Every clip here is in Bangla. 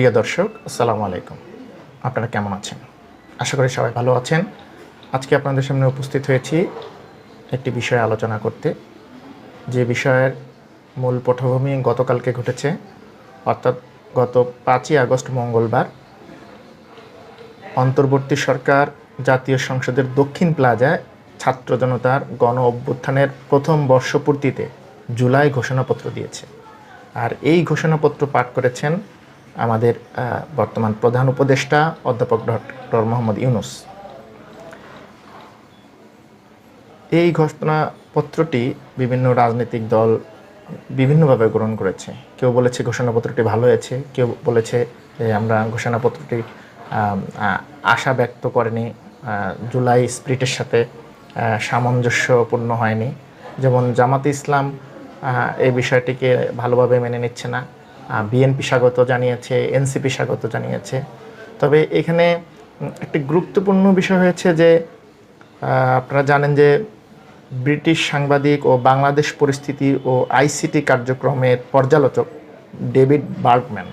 প্রিয় দর্শক, আসসালামু আলাইকুম। আপনারা কেমন আছেন? আশা করি সবাই ভালো আছেন। আজকে আপনাদের সামনে উপস্থিত হয়েছি একটি বিষয়ে আলোচনা করতে। যে বিষয়ের মূল পটভূমি গতকালকে ঘটেছে, অর্থাৎ গত পাঁচই আগস্ট মঙ্গলবার, অন্তর্বর্তী সরকার জাতীয় সংসদের দক্ষিণ প্লাজায় ছাত্র জনতার গণ অভ্যুত্থানের প্রথম বর্ষপূর্তিতে জুলাই ঘোষণাপত্র দিয়েছে। আর এই ঘোষণাপত্র পাঠ করেছেন আমাদের বর্তমান প্রধান উপদেষ্টা অধ্যাপক ডক্টর মোহাম্মদ ইউনুস। এই ঘোষণাপত্রটি বিভিন্ন রাজনৈতিক দল বিভিন্নভাবে গ্রহণ করেছে। কেউ বলেছে ঘোষণাপত্রটি ভালো হয়েছে, কেউ বলেছে যে আমরা ঘোষণাপত্রটি আশা ব্যক্ত করেনি জুলাই স্প্রিটের সাথে সামঞ্জস্যপূর্ণ হয়নি। যেমন জামাতে ইসলাম এই বিষয়টিকে ভালোভাবে মেনে নিচ্ছে না। বিএনপি স্বাগত জানিয়েছে এনসিপি স্বাগত জানিয়েছে। তবে এখানে একটি গুরুত্বপূর্ণ বিষয় হয়েছে যে আপনারা জানেন যে ব্রিটিশ সাংবাদিক ও বাংলাদেশ পরিস্থিতি ও আইসিটি কার্যক্রমের পর্যালোচক ডেভিড বার্গম্যান,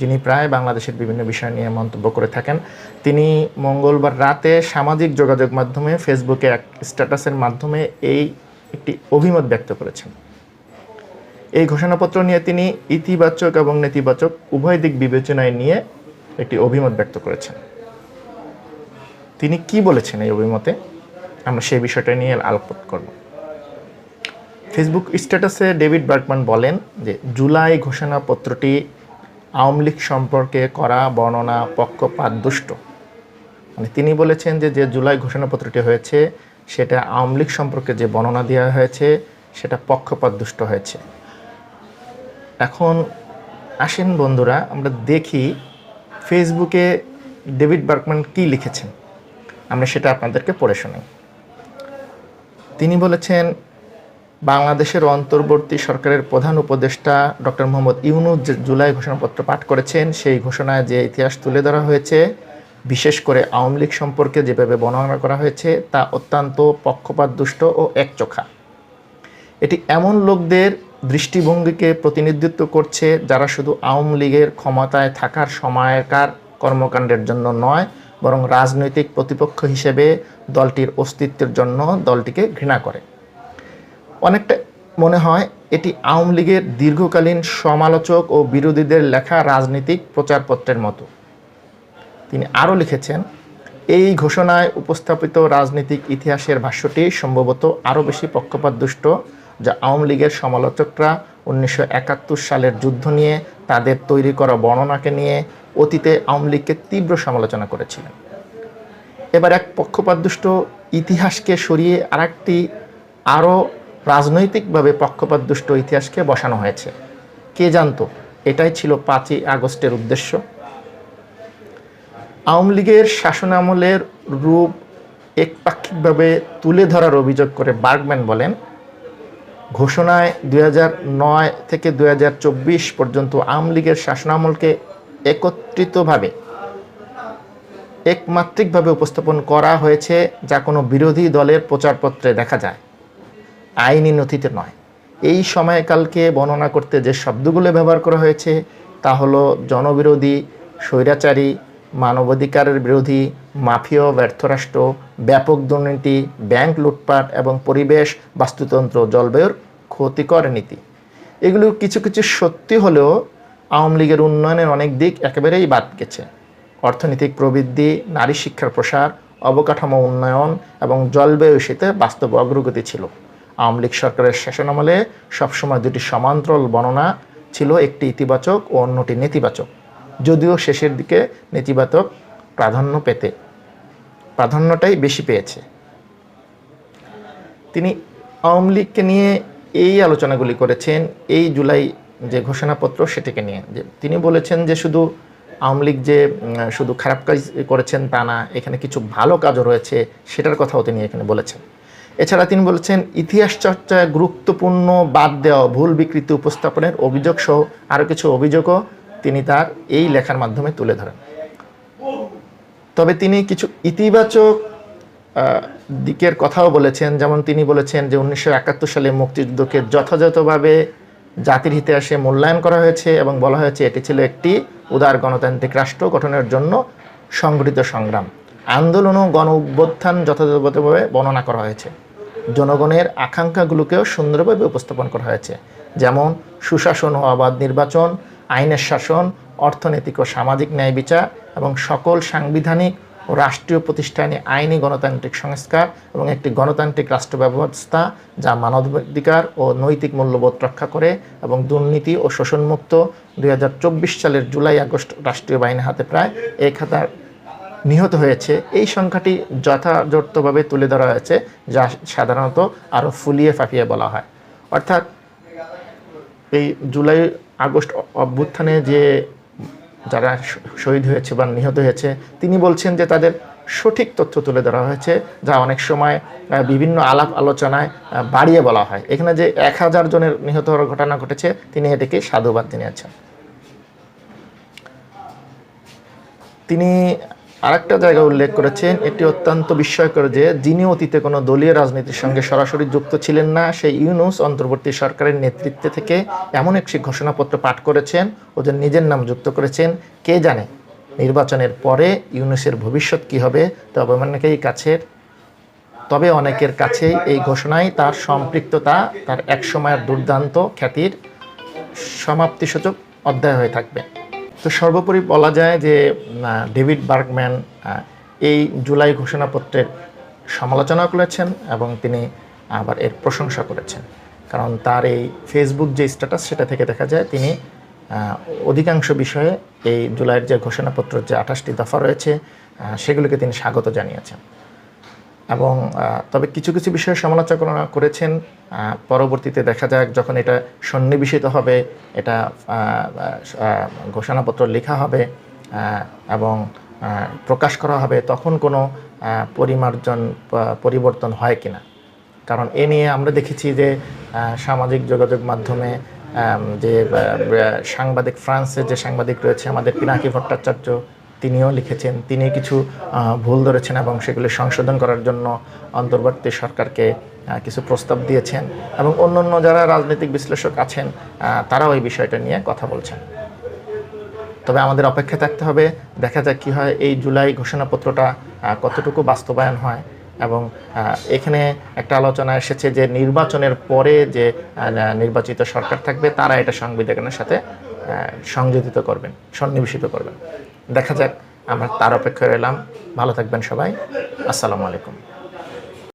যিনি প্রায় বাংলাদেশের বিভিন্ন বিষয় নিয়ে মন্তব্য করে থাকেন। তিনি মঙ্গলবার রাতে সামাজিক যোগাযোগ মাধ্যমে ফেসবুকে এক স্ট্যাটাসের মাধ্যমে এই একটি অভিমত ব্যক্ত করেছেন। এই ঘোষণাপত্র নিয়ে তিনি ইতিবাচক এবং নেতিবাচক উভয় দিক বিবেচনায় নিয়ে একটি অভিমত ব্যক্ত করেছেন। তিনি কি বলেছেন এই অভিমতে? আমরা সেই বিষয়টা নিয়ে আলোকপাত করব। ফেসবুক স্ট্যাটাসে ডেভিড বার্গম্যান বলেন যে, জুলাই ঘোষণাপত্রটি আওয়ামী লীগ সম্পর্কে করা, বর্ণনা, পক্ষপাত দুষ্ট। মানে তিনি বলেছেন যে যে জুলাই ঘোষণাপত্রটি হয়েছে, সেটা আওয়ামী লীগ সম্পর্কে যে বর্ণনা দেওয়া হয়েছে, সেটা পক্ষপাত দুষ্ট হয়েছে। এখন আসেন বন্ধুরা, আমরা দেখি ফেসবুকে ডেভিড বার্কম্যান কি লিখেছেন। আমরা সেটা আপনাদেরকে পড়ে শোনাই। তিনি বলেছেন, বাংলাদেশের অন্তর্বর্তী সরকারের প্রধান উপদেষ্টা ডক্টর মোহাম্মদ ইউনুস যে জুলাই ঘোষণাপত্র পাঠ করেছেন, সেই ঘোষণায় যে ইতিহাস তুলে ধরা হয়েছে, বিশেষ করে আওয়ামী লীগ সম্পর্কে যেভাবে বর্ণনা করা হয়েছে, তা অত্যন্ত পক্ষপাত দুষ্ট ও একচোখা। এটি এমন লোকদের দৃষ্টিভঙ্গিকে প্রতিনিধিত্ব করছে যারা শুধু আওয়ামী লীগের ক্ষমতায় থাকার সময়কার কর্মকাণ্ডের জন্য নয়, বরং রাজনৈতিক প্রতিপক্ষ হিসেবে দলটির অস্তিত্বের জন্য দলটিকে ঘৃণা করে। অনেকটা মনে হয় এটি আওয়ামী লীগের দীর্ঘকালীন সমালোচক ও বিরোধীদের লেখা রাজনৈতিক প্রচারপত্রের মতো। তিনি আরও লিখেছেন, এই ঘোষণায় উপস্থাপিত রাজনৈতিক ইতিহাসের ভাষ্যটি সম্ভবত আরও বেশি পক্ষপাতদুষ্ট যা আওয়ামী লীগের সমালোচকরা উনিশশো একাত্তর সালের যুদ্ধ নিয়ে তাদের তৈরি করা বর্ণনাকে নিয়ে অতীতে আওয়ামী লীগকে তীব্র সমালোচনা করেছিলেন। এবার এক পক্ষপাতদুষ্ট ইতিহাসকে সরিয়ে আরেকটি আরও রাজনৈতিকভাবে পক্ষপাতদুষ্ট ইতিহাসকে বসানো হয়েছে। কে জানতো? এটাই ছিল পাঁচই আগস্টের উদ্দেশ্য। আওয়ামী লীগের শাসনামলের রূপ একপাক্ষিকভাবে তুলে ধরার অভিযোগ করে বার্গম্যান বলেন ঘোষণায় দুই থেকে দু হাজার চব্বিশ পর্যন্ত আওয়ামী লীগের শাসনামলকে একত্রিতভাবে, একমাত্রিকভাবে উপস্থাপন করা হয়েছে যা কোনো বিরোধী দলের প্রচারপত্রে দেখা যায়। আইনি নথিতে নয়। এই সময়কালকে বর্ণনা করতে যে শব্দগুলো ব্যবহার করা হয়েছে তা হলো জনবিরোধী, স্বৈরাচারী, মানবাধিকারের বিরোধী মাফিয়া, ব্যর্থরাষ্ট্র, ব্যাপক দুর্নীতি, ব্যাংক লুটপাট এবং পরিবেশ, বাস্তুতন্ত্র, জলবায়ুর ক্ষতিকর নীতি। এগুলো কিছু কিছু সত্যি হলেও আওয়ামী লীগের উন্নয়নের অনেক দিক একেবারেই বাদ গেছে। অর্থনৈতিক প্রবৃদ্ধি, নারী শিক্ষার প্রসার, অবকাঠামো উন্নয়ন এবং জলবায়ু শীতে বাস্তব অগ্রগতি ছিল। আওয়ামী লীগ সরকারের শাসনামলে সবসময় দুটি সমান্তরাল বর্ণনা ছিল, একটি ইতিবাচক ও অন্যটি নেতিবাচক। যদিও শেষের দিকে নেতিবাচক প্রাধান্য পেতে প্রাধান্যটাই বেশি পেয়েছে। তিনি আওয়ামী লীগকে নিয়ে এই আলোচনাগুলি করেছেন, এই জুলাই যে ঘোষণাপত্র সেটিকে নিয়ে। যে তিনি বলেছেন যে শুধু আওয়ামী লীগ যে শুধু খারাপ কাজ করেছেন তা না, এখানে কিছু ভালো কাজও রয়েছে, সেটার কথাও তিনি এখানে বলেছেন। এছাড়া তিনি বলেছেন, ইতিহাস চর্চায় গুরুত্বপূর্ণ বাদ দেওয়া, ভুল বিকৃতি উপস্থাপনের অভিযোগ সহ আরও কিছু অভিযোগও তিনি তার এই লেখার মাধ্যমে তুলে ধরেন। তবে তিনি কিছু ইতিবাচক দিকের কথাও বলেছেন। যেমন তিনি বলেছেন যে, উনিশশো একাত্তর সালে মুক্তিযুদ্ধকে যথাযথভাবে জাতির ইতিহাসে মূল্যায়ন করা হয়েছে এবং বলা হয়েছে এটি ছিল একটি উদার গণতান্ত্রিক রাষ্ট্র গঠনের জন্য সংগঠিত সংগ্রাম। আন্দোলন ও গণ অভ্যুত্থান যথাযথভাবে বর্ণনা করা হয়েছে। জনগণের আকাঙ্ক্ষাগুলোকেও সুন্দরভাবে উপস্থাপন করা হয়েছে। যেমন সুশাসন ও অবাধ নির্বাচন, আইনের শাসন, অর্থনৈতিক ও সামাজিক ন্যায় বিচার এবং সকল সাংবিধানিক ও রাষ্ট্রীয় প্রতিষ্ঠানে আইনি গণতান্ত্রিক সংস্কার এবং একটি গণতান্ত্রিক রাষ্ট্র ব্যবস্থা যা মানবাধিকার ও নৈতিক মূল্যবোধ রক্ষা করে এবং দুর্নীতি ও শোষণমুক্ত দুই হাজার চব্বিশ সালের জুলাই আগস্ট রাষ্ট্রীয় বাহিনীর হাতে প্রায় এক হাজার নিহত হয়েছে। এই সংখ্যাটি যথাযথভাবে তুলে ধরা হয়েছে, যা সাধারণত আরও ফুলিয়ে ফাঁপিয়ে বলা হয়। অর্থাৎ এই জুলাই আগস্ট অভ্যুত্থানে যে যারা শহীদ হয়েছে বা নিহত হয়েছে, তিনি বলছেন যে তাদের সঠিক তথ্য তুলে ধরা হয়েছে, যা অনেক সময় বিভিন্ন আলাপ আলোচনায় বাড়িয়ে বলা হয়। এখানে যে এক হাজার জনের নিহত হওয়ার ঘটনা ঘটেছে, তিনি এটিকে সাধুবাদ জানিয়েছেন। তিনি আরেকটা জায়গায় উল্লেখ করেছেন, এটি অত্যন্ত বিস্ময়কর যে যিনি অতীতে কোনো দলীয় রাজনীতির সঙ্গে সরাসরি যুক্ত ছিলেন না, সেই ইউনুস অন্তর্বর্তী সরকারের নেতৃত্বে থেকে এমন একটি ঘোষণাপত্র পাঠ করেছেন ওদের নিজের নাম যুক্ত করেছেন, কে জানে নির্বাচনের পরে ইউনুসের ভবিষ্যৎ কি হবে তবে অনেকেই কাছের। তবে অনেকের কাছেই এই ঘোষণায় তার সম্পৃক্ততা, তার একসময়ের দুর্দান্ত খ্যাতির সমাপ্তিসূচক অধ্যায় হয়ে থাকবে। তো সর্বোপরি বলা যায় যে ডেভিড বার্গম্যান এই জুলাই ঘোষণাপত্রের সমালোচনা করেছেন এবং তিনি আবার এর প্রশংসা করেছেন। কারণ তার এই ফেসবুক যে স্ট্যাটাস, সেটা থেকে দেখা যায় তিনি অধিকাংশ বিষয়ে এই জুলাইয়ের যে ঘোষণাপত্র যে আঠাশটি দফা রয়েছে সেগুলিকে তিনি স্বাগত জানিয়েছেন। এবং তবে কিছু কিছু বিষয়ে সমালোচনা করেছেন পরবর্তীতে দেখা যাক যখন এটা সন্নিবেশিত হবে, এটা ঘোষণাপত্র লেখা হবে এবং প্রকাশ করা হবে, তখন কোনো পরিমার্জন পরিবর্তন হয় কিনা। কারণ এ নিয়ে আমরা দেখেছি যে সামাজিক যোগাযোগ মাধ্যমে যে সাংবাদিক ফ্রান্সের যে সাংবাদিক রয়েছে, আমাদের পিনাকি ভট্টাচার্য তিনিও লিখেছেন। তিনি কিছু ভুল ধরেছেন এবং সেগুলি সংশোধন করার জন্য অন্তর্বর্তী সরকারকে কিছু প্রস্তাব দিয়েছেন এবং অন্যান্য যারা রাজনৈতিক বিশ্লেষক আছেন তারাও এই বিষয়টা নিয়ে কথা বলছেন। তবে আমাদের অপেক্ষা থাকতে হবে, দেখা যাক কী হয় এই জুলাই ঘোষণাপত্রটা কতটুকু বাস্তবায়ন হয় এবং এখানে একটা আলোচনা এসেছে যে নির্বাচনের পরে যে নির্বাচিত সরকার থাকবে, তারা এটা সংবিধানের সাথে সংযোজিত করবেন, সন্নিবেশিত করবেন। দেখা যাক, আমরা তার অপেক্ষায় রইলাম। ভালো থাকবেন সবাই। আসসালামু আলাইকুম।